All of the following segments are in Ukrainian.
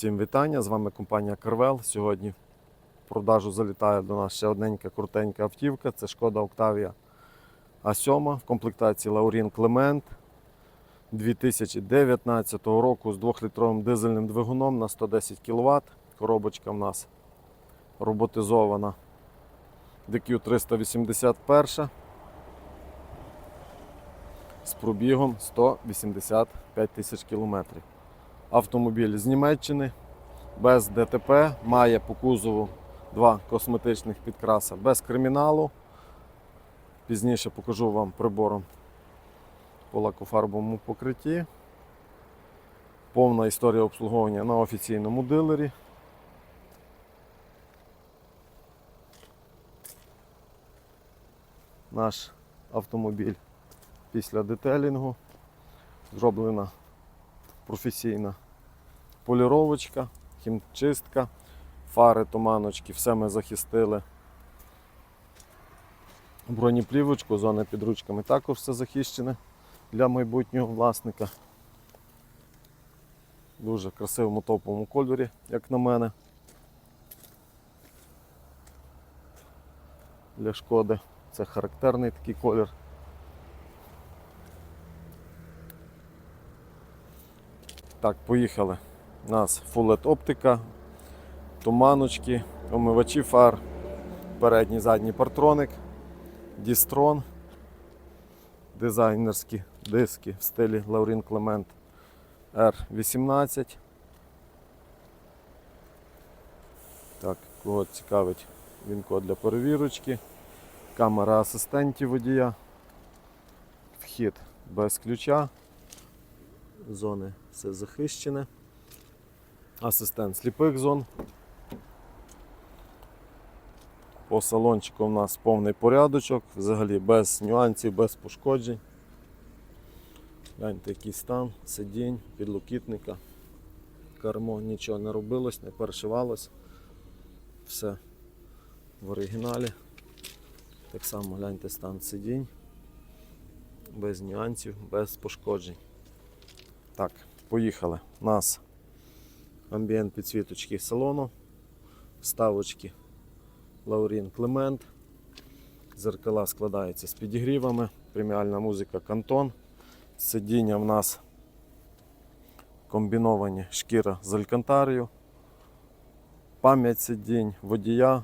Всім вітання! З вами компанія Carvel. Сьогодні в продажу залітає до нас ще одненька крутенька автівка. Це шкода Octavia А7 в комплектації Laurin Clement 2019 року з 2-літровим дизельним двигуном на 110 кВт. Коробочка в нас роботизована DQ 381 з пробігом 185 тисяч кілометрів. Автомобіль з Німеччини без ДТП, має по кузову два косметичних підкраса без криміналу. Пізніше покажу вам прибором по лакофарбовому покритті. Повна історія обслуговування на офіційному дилері. Наш автомобіль після детелінгу зроблена професійна поліровочка, хімчистка, фари, туманочки, все ми захистили. Бронеплівочку, зони під ручками також все захищене для майбутнього власника. Дуже красивому топовому кольорі, як на мене. Для шкоди. Це характерний такий колір. Так, поїхали. У нас LED оптика, туманочки, омивачі фар, передній задній партроник, Дістрон, дизайнерські диски в стилі Laurin Clement R18. Так, кого цікавить він код для перевірочки, камера асистентів водія, вхід без ключа зони все захищене. Асистент сліпих зон. По салончику у нас повний порядочок, взагалі без нюансів, без пошкоджень. Гляньте, який стан, сидінь, підлокітника, кермо, нічого не робилось, не перешивалось. Все в оригіналі. Так само гляньте стан сидінь, без нюансів, без пошкоджень. Так, поїхали. У нас амбієнт підсвіточки салону, вставочки Laurin Clement. Зеркала складаються з підігрівами, преміальна музика Кантон. Сидіння в нас комбіновані шкіра з алькантарію, пам'ять сидінь, водія,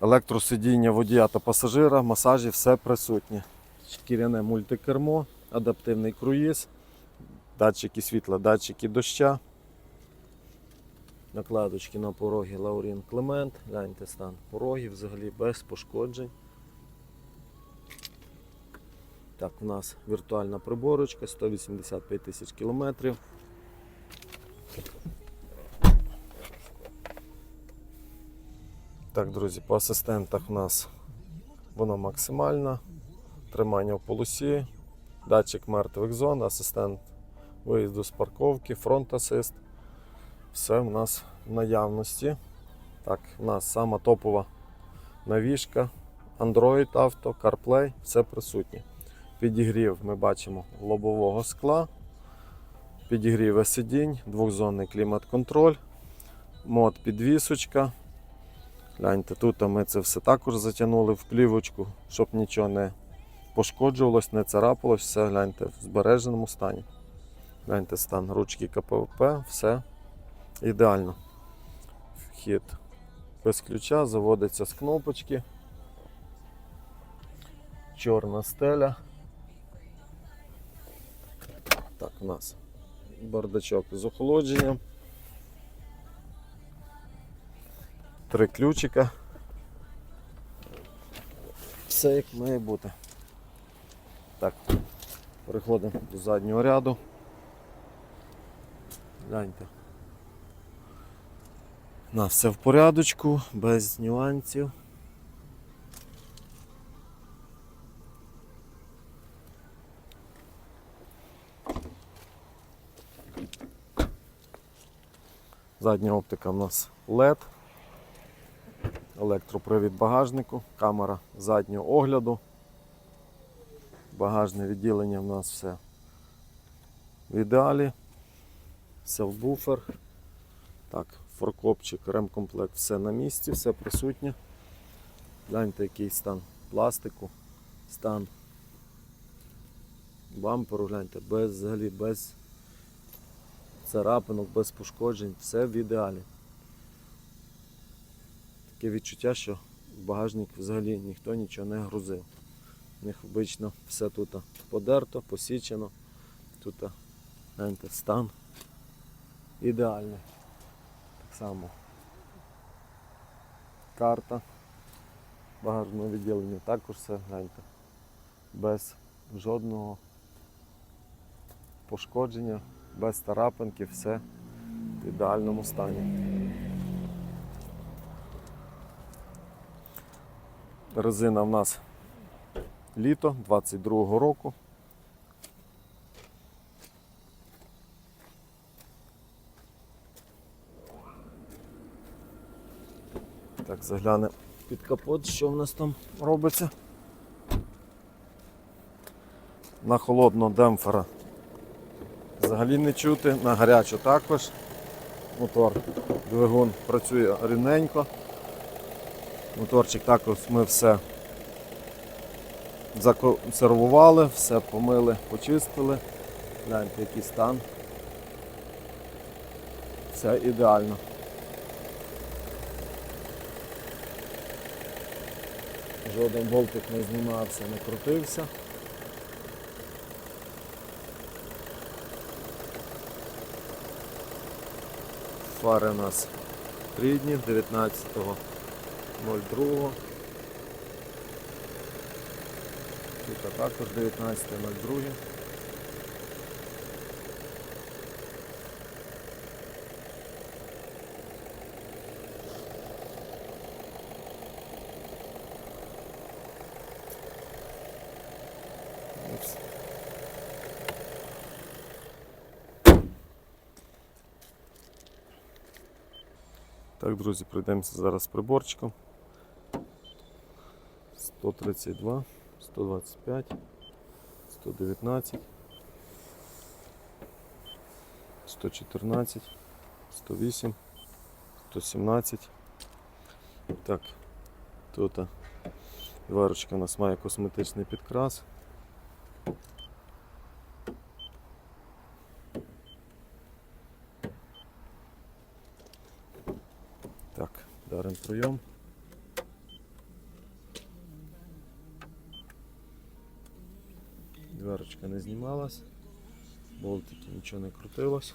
електросидіння водія та пасажира, масажі, все присутнє. Шкіряне мультикермо, адаптивний круїз, датчики світла, датчики доща. Накладочки на пороги Laurin Clement. Гляньте стан порогів взагалі без пошкоджень. Так, у нас віртуальна приборочка, 185 тисяч кілометрів. Так, друзі, по асистентах у нас воно максимальна. Тримання в полосі, датчик мертвих зон, асистент виїзду з парковки, фронт асист. Все в нас в наявності. Так, у нас сама топова навішка, Android Auto, CarPlay, все присутнє. Підігрів ми бачимо лобового скла, підігрів сидінь, двохзонний клімат-контроль, мод підвісочка. Гляньте, тут ми це все також затягнули в плівочку, щоб нічого не пошкоджувалось, не царапалось, все гляньте в збереженому стані. Гляньте стан ручки КПП, все ідеально. Вхід без ключа, заводиться з кнопочки. Чорна стеля. Так, у нас бардачок з охолодженням. Три ключика. Все як має бути. Так, переходимо до заднього ряду. Гляньте. У нас все в порядочку, без нюансів. Задня оптика у нас LED, електропривід багажнику, камера заднього огляду. Багажне відділення в нас все в ідеалі. Селфбуфер. Так, форкопчик, ремкомплект, все на місці, все присутнє. Гляньте, який стан пластику, стан бамперу, гляньте, без взагалі без царапинок, без пошкоджень, все в ідеалі. Таке відчуття, що в багажник взагалі ніхто нічого не грузив. У них обично все тут подерто, посічено. Тут гляньте, стан ідеальний. Так само. Карта багажного відділення також все гляньте. Без жодного пошкодження, без тарапинки, все в ідеальному стані. Резина в нас літо 22-го року. Так, заглянемо під капот, що в нас там робиться. На холодного демпфера взагалі не чути, на гарячу також. Мотор, двигун працює рівненько. Моторчик також ми все законсервували, все помили, почистили. Гляньте, який стан. Все ідеально. Жоден болтик не знімався, не крутився. Фари у нас рідні 19.02. Тут також 19.02. Так, друзі, пройдемося зараз приборчиком. 132, 125, 119, 114, 108, 117. Так, тут а, варочка у нас має косметичний підкрас. Так, дарим прийом. Дверочка не знімалась, болтики нічого не крутилось.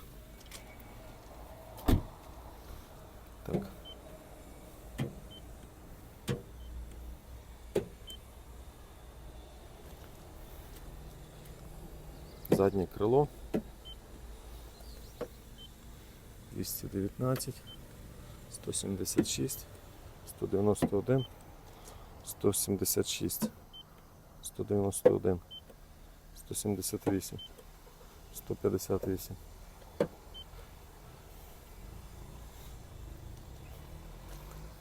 Так. Заднє крило. 219, 176, 191, 176, 191, 178, 158.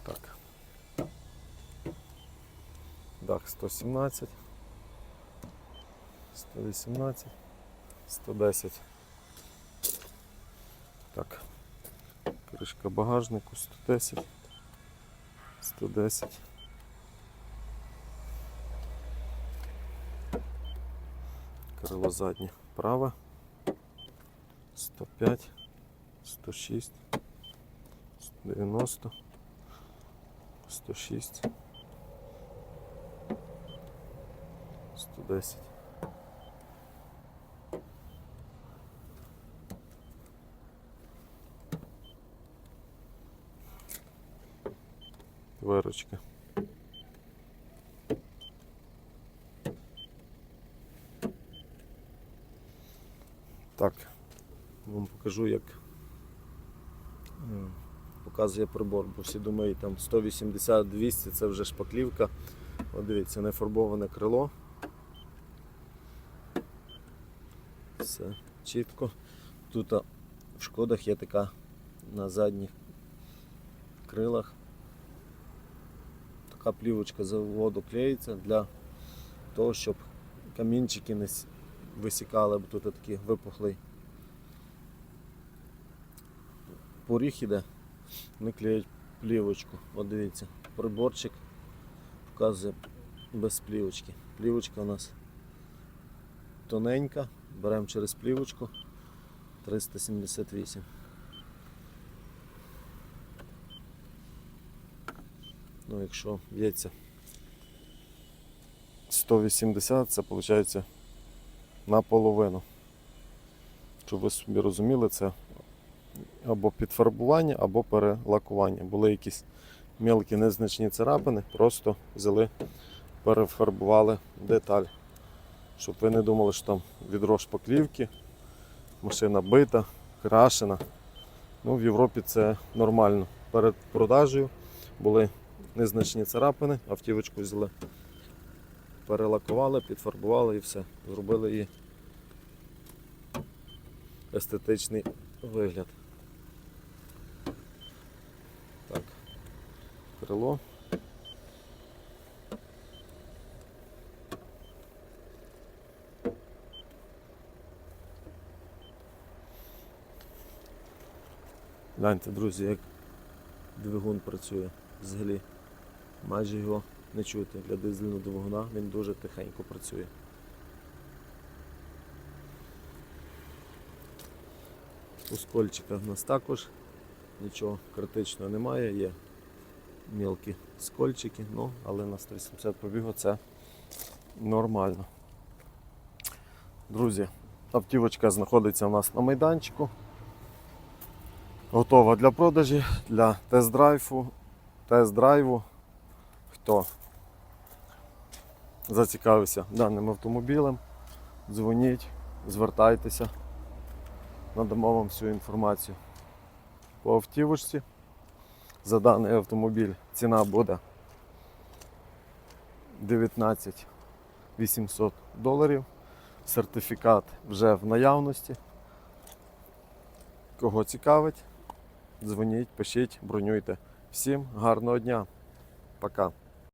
Так. Дах 117, 118, 110. Так. Кришка багажнику 110, 110. Крило заднє праве. 105, 106, 190, 106, 110. Вирочка. Так, вам покажу, як е, показує прибор, бо всі думають, там 180-200 це вже шпаклівка. От дивіться, не фарбоване крило. Все чітко. Тут в шкодах є така на задніх крилах. Така плівочка заводу клеїться для того, щоб камінчики не висікали, бо тут такий випухлий поріг іде, вони клеють плівочку. От дивіться, приборчик вказує без плівочки. Плівочка у нас тоненька, беремо через плівочку 378. Ну, якщо б'ється 180, це виходить наполовину. Щоб ви собі розуміли, це або підфарбування, або перелакування. Були якісь мелкі незначні царапини, просто взяли, перефарбували деталь. Щоб ви не думали, що там відро шпаклівки, машина бита, крашена. Ну, в Європі це нормально. Перед продажею були незначні царапини, автівочку взяли, перелакували, підфарбували і все. Зробили її естетичний вигляд. Так, крило. Гляньте, друзі, як двигун працює взагалі. Майже його не чути. Для дизельного двигуна він дуже тихенько працює. У скольчиках в нас також нічого критичного немає, є мілкі скольчики, ну, але на 180 пробігу це нормально. Друзі, автівочка знаходиться у нас на майданчику. Готова для продажі, для тест-драйву. Тест-драйву. Хто зацікавився даним автомобілем, дзвоніть, звертайтеся, надамо вам всю інформацію. По автівочці за даний автомобіль ціна буде 19 800 доларів. Сертифікат вже в наявності. Кого цікавить, дзвоніть, пишіть, бронюйте. Всім гарного дня. Пока.